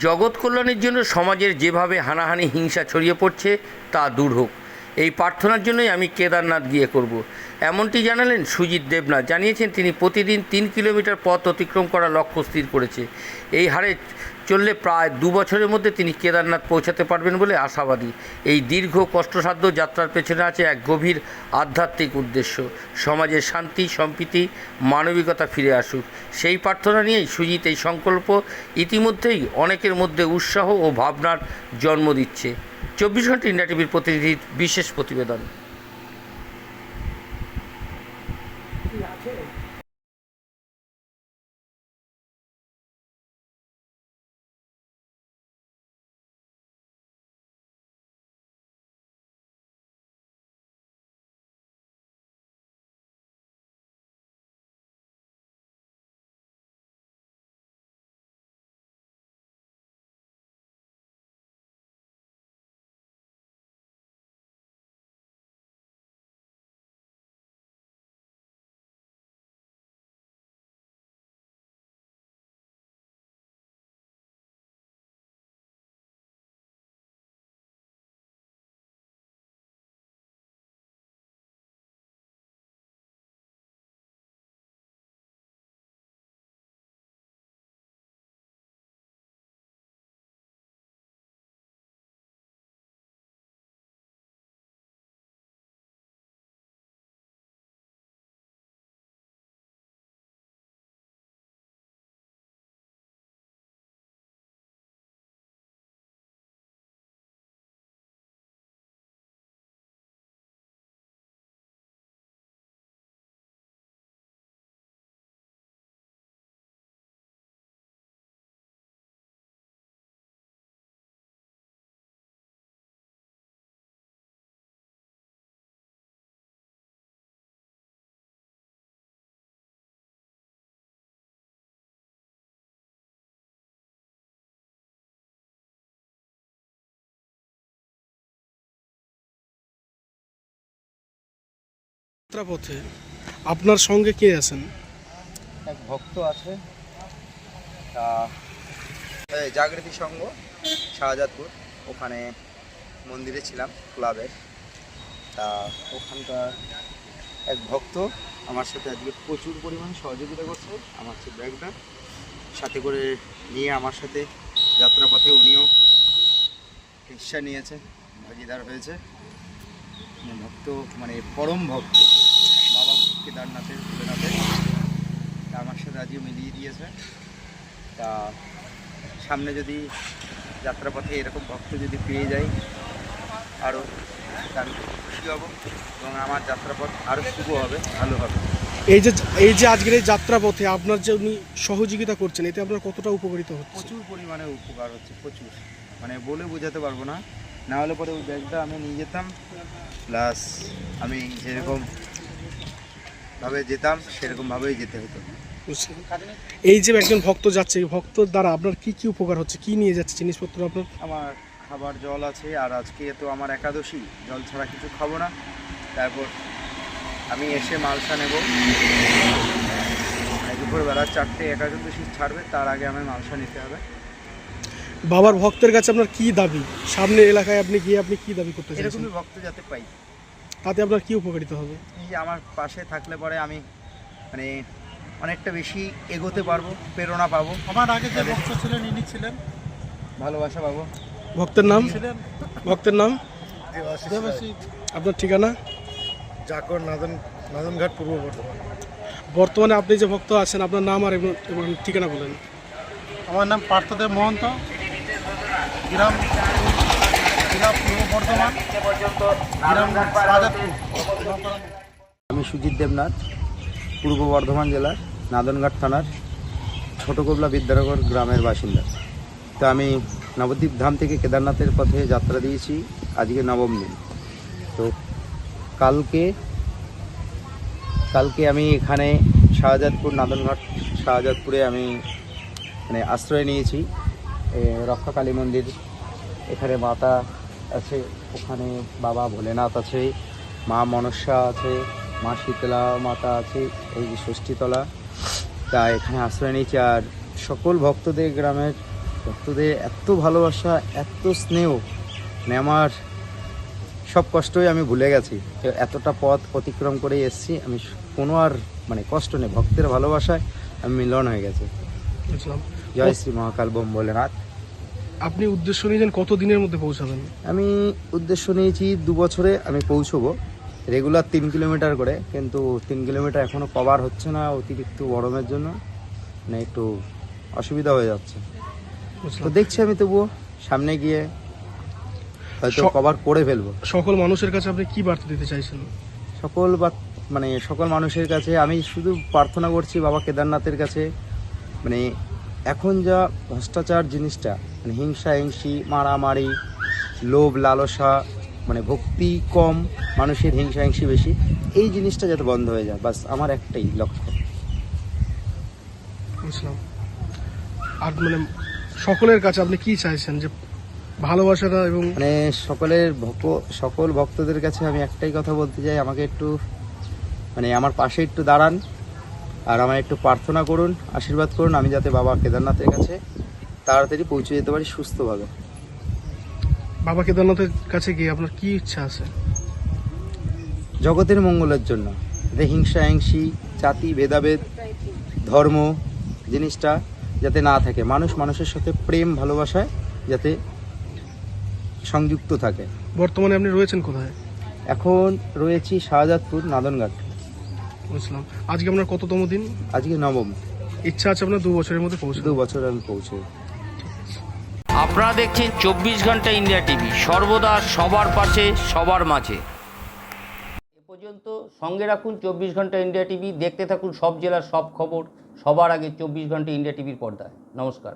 জগৎ কল্যাণের জন্য সমাজের যেভাবে হানাহানি, হিংসা ছড়িয়ে পড়ছে, তা দূর হোক। এই প্রার্থনার জন্যই আমি কেদারনাথ গিয়ে করব। এমনটি জানালেন সুজিত দেবনাথ। জানিয়েছেন তিনি প্রতিদিন তিন কিলোমিটার পথ অতিক্রম করা লক্ষ্য স্থির করেছে। এই হারে চললে প্রায় দু বছরের মধ্যে তিনি কেদারনাথ পৌঁছাতে পারবেন বলে আশাবাদী। এই দীর্ঘ, কষ্টসাধ্য যাত্রার পেছনে আছে এক গভীর আধ্যাত্মিক উদ্দেশ্য। সমাজের শান্তি, সম্প্রীতি, মানবিকতা ফিরে আসুক। সেই প্রার্থনা নিয়েই সুজিত এই সংকল্প ইতিমধ্যেই অনেকের মধ্যে উৎসাহ ও ভাবনার জন্ম দিচ্ছে। চব্বিশ ঘণ্টা ইন্ডিয়া টিভির প্রতিনিধির বিশেষ প্রতিবেদন। Yeah, too. যাত্রাপথে আপনার সঙ্গে কে আছেন? এক ভক্ত আছে জাগৃতি সংঘ, শাহজাদপুর। ওখানে মন্দিরে ছিলাম ক্লাবে তা, ওখানকার এক ভক্ত আমার সাথে আজকে প্রচুর পরিমাণে সহযোগিতা করছে, আমার সে ব্যাগটা। সাথে করে নিয়ে আমার সাথে যাত্রাপথে উনিও হিস্সা নিয়েছে, ভাগিদার হয়েছে। ভক্ত মানে পরম ভক্ত। বাবা কেদারনাথের ভোলেনাথের। তা আমার সাথে আজকে মিলিয়ে দিয়েছে। তা সামনে যদি যাত্রাপথে এরকম ভক্ত যদি পেয়ে যাই আরও আমি খুশি হব এবং আমার যাত্রাপথ আরও শুভ হবে ভালো হবে। এই যে এই যে আজকের এই যাত্রাপথে আপনার যে উনি সহযোগিতা করছেন এতে আপনার কতটা উপকারিত হচ্ছে? প্রচুর পরিমাণে উপকার হচ্ছে প্রচুর। মানে বলে বোঝাতে পারব না না হলে পরে ওই ব্যাগটা আমি নিয়ে যেতাম প্লাস আমি যেরকম ভাবে যেতাম সেরকমভাবেই যেতে হতো? এই যে একজন ভক্ত যাচ্ছে এই ভক্তর দ্বারা আপনার কি কি উপকার হচ্ছে? কি নিয়ে যাচ্ছে জিনিসপত্র আপনার? আমার খাবার জল আছে আর আজকে তো আমার একাদশী জল ছাড়া কিছু খাব না। তারপর আমি এসে মালসা নেব। দুপুরবেলা চারটে একাদশী ছাড়বে তার আগে আমার মালসা নিতে হবে। বাবার ভক্তের কাছে আপনার কি দাবি? সামনে এলাকায় আপনি গিয়ে আপনি কি দাবি করতে চাইছেন? এরকমই ভক্ত যাতে পাই। তাতে আপনার কি উপকারিত হবে? এই যে আমার পাশে থাকলে পরে আমি মানে অনেকটা বেশি এগোতে পারব প্রেরণা পাবো। আমার আগে যে ভক্ত ছিলেন ইনি ছিলেন। ভালোবাসা পাবো। ভক্তের নাম? ছিলেন? ভক্তের নাম? দেবাশী আপনার ঠিকানা? জাকর নাদন নাদনঘাট পূর্ব বর্ধমান। বর্তমানে আপনি যে ভক্ত আছেন আপনার নাম আর এবং ঠিকানা বলেন। আমার নাম পার্থদেব মহন্ত। গ্রাম জেলা পূর্ব বর্ধমান গ্রাম রাজাপুর আমি সুজিত দেবনাথ, পূর্ব বর্ধমান জেলার নাদনঘাট থানার ছোটকোবলা বিদ্যানগর গ্রামের বাসিন্দা। তো আমি নবদ্বীপ ধাম থেকে কেদারনাথের পথে যাত্রা দিয়েছি, আজকে নবম দিন। তো কালকে কালকে আমি এখানে শাহজাদপুর নাদনঘাট শাহজাদপুরে আমি মানে আশ্রয় নিয়েছি। রক্ষাকালী মন্দির এখানে মাতা আছে, ওখানে বাবা ভোলেনাথ আছে, মা মনসা আছে, মা শীতলা মাতা আছে, এই যে ষষ্ঠীতলা। তা এখানে আশ্রয় নিয়েছি, আর সকল ভক্তদের গ্রামের ভক্তদের এত ভালোবাসা, এত স্নেহ মানে আমার সব কষ্টই আমি ভুলে গেছি। এতটা পথ অতিক্রম করে এসেছি, আমি কোনো আর মানে কষ্ট নেই, ভক্তের ভালোবাসায় আমি মিলন হয়ে গেছে। বুঝলাম জয় শ্রী মহাকাল বোম ভোলেনাথ। আপনি উদ্দেশ্য নিয়েছেন কত দিনের মধ্যে পৌঁছাবেন? আমি উদ্দেশ্য নিয়েছি দু বছরে আমি পৌঁছবো রেগুলার তিন কিলোমিটার করে কিন্তু তিন কিলোমিটার এখনও কভার হচ্ছে না অতিরিক্ত গরমের জন্য মানে একটু অসুবিধা হয়ে যাচ্ছে। তো দেখছি আমি তবুও সামনে গিয়ে হয়তো কভার করে ফেলব। সকল মানুষের কাছে আপনি কি বার্তা দিতে চাইছেন? সকল বা মানে সকল মানুষের কাছে আমি শুধু প্রার্থনা করছি বাবা কেদারনাথের কাছে মানে এখন যা ভ্রষ্টাচার জিনিসটা মানে হিংসা হিংসি মারামারি লোভ লালসা মানে ভক্তি কম মানুষের হিংসা হিংসি বেশি এই জিনিসটা যাতে বন্ধ হয়ে যায় বাস আমার একটাই লক্ষ্য। বুঝলাম। আর মানে সকলের কাছে আপনি কি চাইছেন যে ভালোবাসাটা এবং মানে সকলের ভক্ত সকল ভক্তদের কাছে আমি একটাই কথা বলতে চাই আমাকে একটু মানে আমার পাশে একটু দাঁড়ান। আর আমার একটু প্রার্থনা করুন আশীর্বাদ করুন আমি যাতে বাবা কেদারনাথের কাছে তাড়াতাড়ি পৌঁছে যেতে পারি সুস্থভাবে। বাবা কেদারনাথের কাছে গিয়ে আপনার কি ইচ্ছা আছে? জগতের মঙ্গলের জন্য। যাতে হিংসা হিংসি জাতি ভেদাভেদ ধর্ম জিনিসটা যাতে না থাকে। মানুষ মানুষের সাথে প্রেম ভালোবাসায় যাতে সংযুক্ত থাকে। বর্তমানে আপনি রয়েছেন কোথায়? এখন রয়েছি শাহজাদপুর নাদনঘাট। বুঝলাম। আজকে আপনার কততম দিন? আজকে নবম। ইচ্ছা আছে আপনার দু বছরের মধ্যে পৌঁছানো দু বছর আমি পৌঁছে আপনারা দেখছেন চব্বিশ ঘণ্টা ইন্ডিয়া টিভি। সর্বদা সবার পাশে সবার মাঝে। এ পর্যন্ত সঙ্গে রাখুন চব্বিশ ঘণ্টা ইন্ডিয়া টিভি। দেখতে থাকুন সব জেলার সব খবর। সবার আগে চব্বিশ ঘণ্টা ইন্ডিয়া টিভির পর্দায়। নমস্কার।